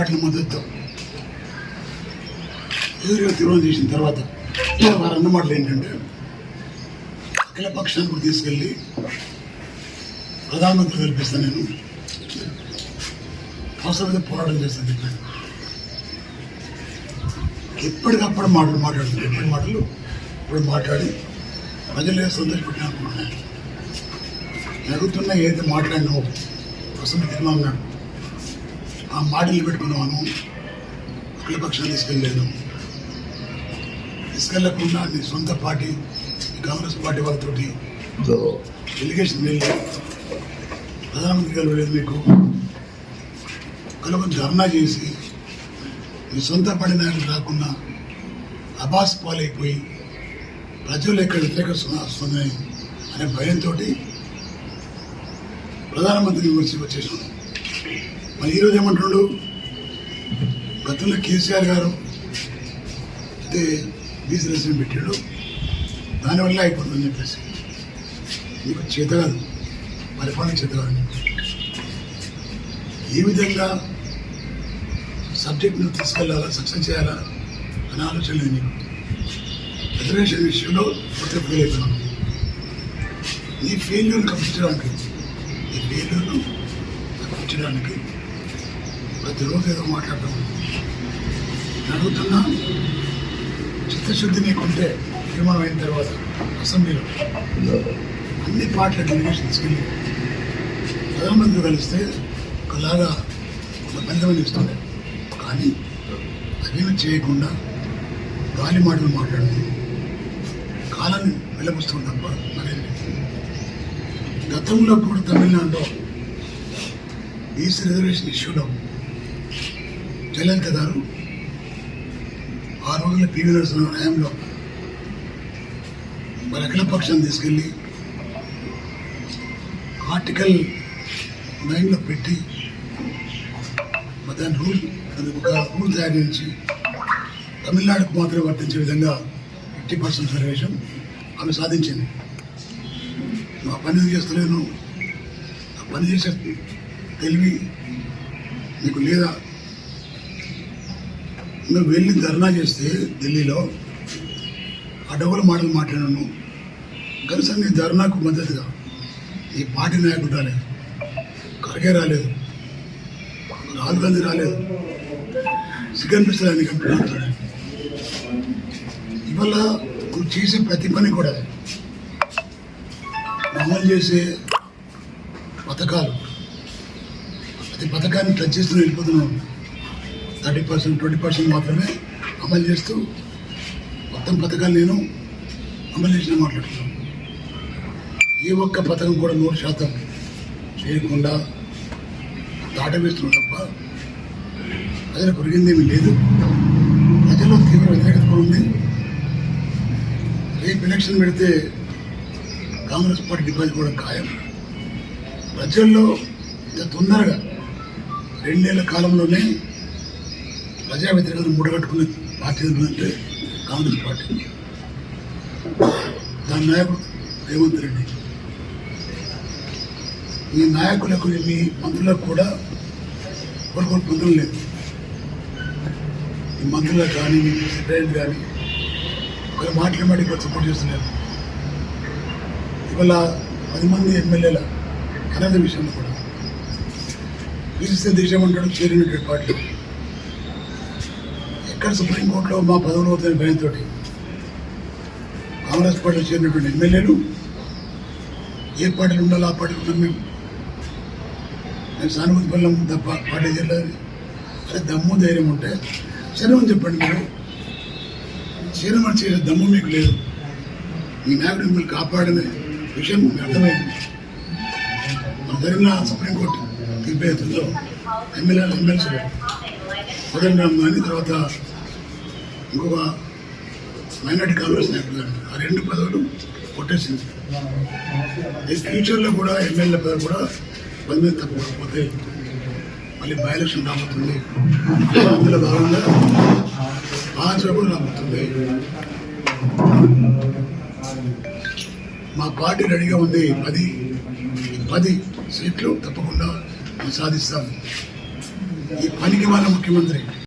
వాటిని మద్దతు ఎదురుగా తీర్మానం చేసిన తర్వాత వారు అన్నమాటలు ఏంటంటే అఖిల పక్షాన్ని కూడా తీసుకెళ్ళి ప్రధానమంత్రి కల్పిస్తాను నేను. అవసరమైతే పోరాటం చేస్తాను చెప్పాను. ఎప్పటికప్పుడు మాటలు మాట్లాడుతుంది ఎప్పటి మాటలు? ఇప్పుడు మాట్లాడి ప్రజలే సంతోషపెట్టాను అనుకున్నాను జరుగుతున్న ఏదైతే మాట్లాడినా అసలు తిరుమల ఆ మాటలు పెట్టుకున్నాను. అఖిల పక్షాన్ని తీసుకెళ్ళలేదు తీసుకెళ్ళకుండా నీ సొంత పార్టీ నీ కాంగ్రెస్ పార్టీ వాళ్ళతోటి డెలిగేషన్ వెళ్ళి ప్రధానమంత్రి గారు వెళ్ళేది మీకు కలవని ధర్నా చేసి మీ సొంత పార్టీ నాయకులు రాకుండా అబాస్ పాలైపోయి ప్రజలు ఎక్కడ వ్యతిరేక వస్తున్నాయి అనే భయంతో ప్రధానమంత్రి విమర్శ వచ్చేసాను. మరి ఈరోజు ఏమంటున్నాడు? గతంలో కేసీఆర్ గారు అయితే బీసీ పెట్టాడు. దానివల్ల అయిపోతుందని చెప్పేసి. నీకు చేత కాదు పరిపాలన చేత కాదు ఏ విధంగా సబ్జెక్ట్ను తీసుకెళ్ళాలా సక్సెస్ చేయాలా అనే ఆలోచన లేదు నీకు. రిజర్వేషన్ విషయంలో కొత్త ఫెయిల్ అయిపోయాను ఈ ఫెయిల్యూర్ కప్పించడానికి ఈ ఫెయిల్యూర్ను కప్పించడానికి ప్రతిరోజు ఏదో మాట్లాడటం నేను అడుగుతున్నా చిత్తశుద్ధి నీకుంటే తీర్మానం అయిన తర్వాత అసెంబ్లీలో అన్ని పార్టీల డెలిగేషన్ తీసుకెళ్ళి ప్రధానమంత్రి కలిస్తే ఒకలాగా ఒక ఫలితమని ఇస్తుండే కానీ అదేమి చేయకుండా గాలి మాటలు మాట్లాడింది కాలాన్ని వెలపిస్తుంది తప్ప మరేం గతంలో కూడా తమిళనాడులో బీసీ రిజర్వేషన్ ఇష్యూలో జయలలిత గారు ఆ రోజుల పివి నరసింహ న్యాయంలో మరి అఖిల పక్షాన్ని తీసుకెళ్ళి ఆర్టికల్ నైన్లో పెట్టి మరి దాని రూల్ అది ఒక రూల్ తయారు చేసి తమిళనాడుకు మాత్రమే వర్తించే విధంగా ఫిఫ్టీ పర్సెంట్ రిజర్వేషన్ ఆమె సాధించింది. నువ్వు ఆ పని చేస్తలేను? ఆ పని చేసే తెలివి నీకు లేదా? నువ్వు వెళ్ళి ధర్నా చేస్తే ఢిల్లీలో అడవుల మాటలు మాట్లాడాను. కనీసం నీ ధర్నాకు మద్దతుగా. నీ పార్టీ నాయకుడు రాలేదు. ఖర్గే రాలేదు. రాహుల్ గాంధీ రాలేదు. సిగ్గనిపిస్తుంది అని కంపెనీ ఇవాళ నువ్వు చేసే ప్రతి పని కూడా అమలు చేసే పథకాలు. ప్రతి పథకాన్ని టచ్ చేస్తూ వెళ్ళిపోతున్నావు థర్టీ పర్సెంట్ ట్వంటీ పర్సెంట్ మాత్రమే అమలు చేస్తూ మొత్తం పథకాలు నేను అమలు చేసిన మాట్లాడుతున్నాను. ఏ ఒక్క పథకం కూడా నూరు శాతం చేయకుండా దాటవేస్తున్నాం తప్ప ప్రజలకు ఒరిగిందేమీ లేదు. ప్రజల్లో తీవ్ర వ్యతిరేకత ఉంది. రేపు ఎలక్షన్ పెడితే కాంగ్రెస్ పార్టీ డిపాజిట్ కూడా ఖాయం. ప్రజల్లో ఇంత తొందరగా రెండేళ్ళ కాలంలోనే ప్రజా వ్యతిరేకతను మూడగట్టుకునే పార్టీ ఏంటంటే కాంగ్రెస్ పార్టీ. దాని నాయకుడు రేవంత్ రెడ్డి. మీ నాయకులకు మీ మంత్రులకు కూడా ఒకరికొకరు పొందడం లేదు మీ మంత్రులకు కానీ మీ సెక్రటరీ కానీ ఒకరి మాటలు మాట ఇక్కడ సపోర్ట్ చేస్తున్నారు. ఇవాళ పది మంది ఎమ్మెల్యేల అనర్థ విషయంలో కూడా పిలిస్తే దేశం అంటాడు చేరినటువంటి పార్టీ. ఎక్కడ సుప్రీంకోర్టులో మా పదవులు అవుతున్న భయంతో కాంగ్రెస్ పార్టీలో చేరినటువంటి ఎమ్మెల్యేలు ఏ పార్టీలు ఉండాలో ఆ పార్టీలు ఉన్నాం మేము. మేము సానుభూతి బలం తప్ప పార్టీ చేయలేదు. అదే దమ్ము ధైర్యం ఉంటే శరణం చెప్పండి మీరు. శరణం చేసే దమ్ము మీకు లేదు. మీ నాయకుడు మిమ్మల్ని కాపాడనే విషయం మీకు అర్థమైంది. మన జరిగిన సుప్రీంకోర్టు తీర్పు అవుతుందో ఎమ్మెల్యే ఎమ్మెల్సీలు కోదండ రామ్ కానీ తర్వాత ఇంకొక మైనార్టీ కాంగ్రెస్ నాయకులు ఆ రెండు పదవులు కొట్టేసింది. ఈ ఫ్యూచర్లో కూడా ఎమ్మెల్యే పదవి కూడా పది తప్పకపోతే మళ్ళీ బై ఎలక్షన్ రాబోతుంది. అందులో భాగంగా మహాసభ కూడా రాబోతుంది. మా పార్టీ రెడీగా ఉంది. పది పది సీట్లు తప్పకుండా మేము సాధిస్తాం. ఈ పనికి వాళ్ళ ముఖ్యమంత్రి.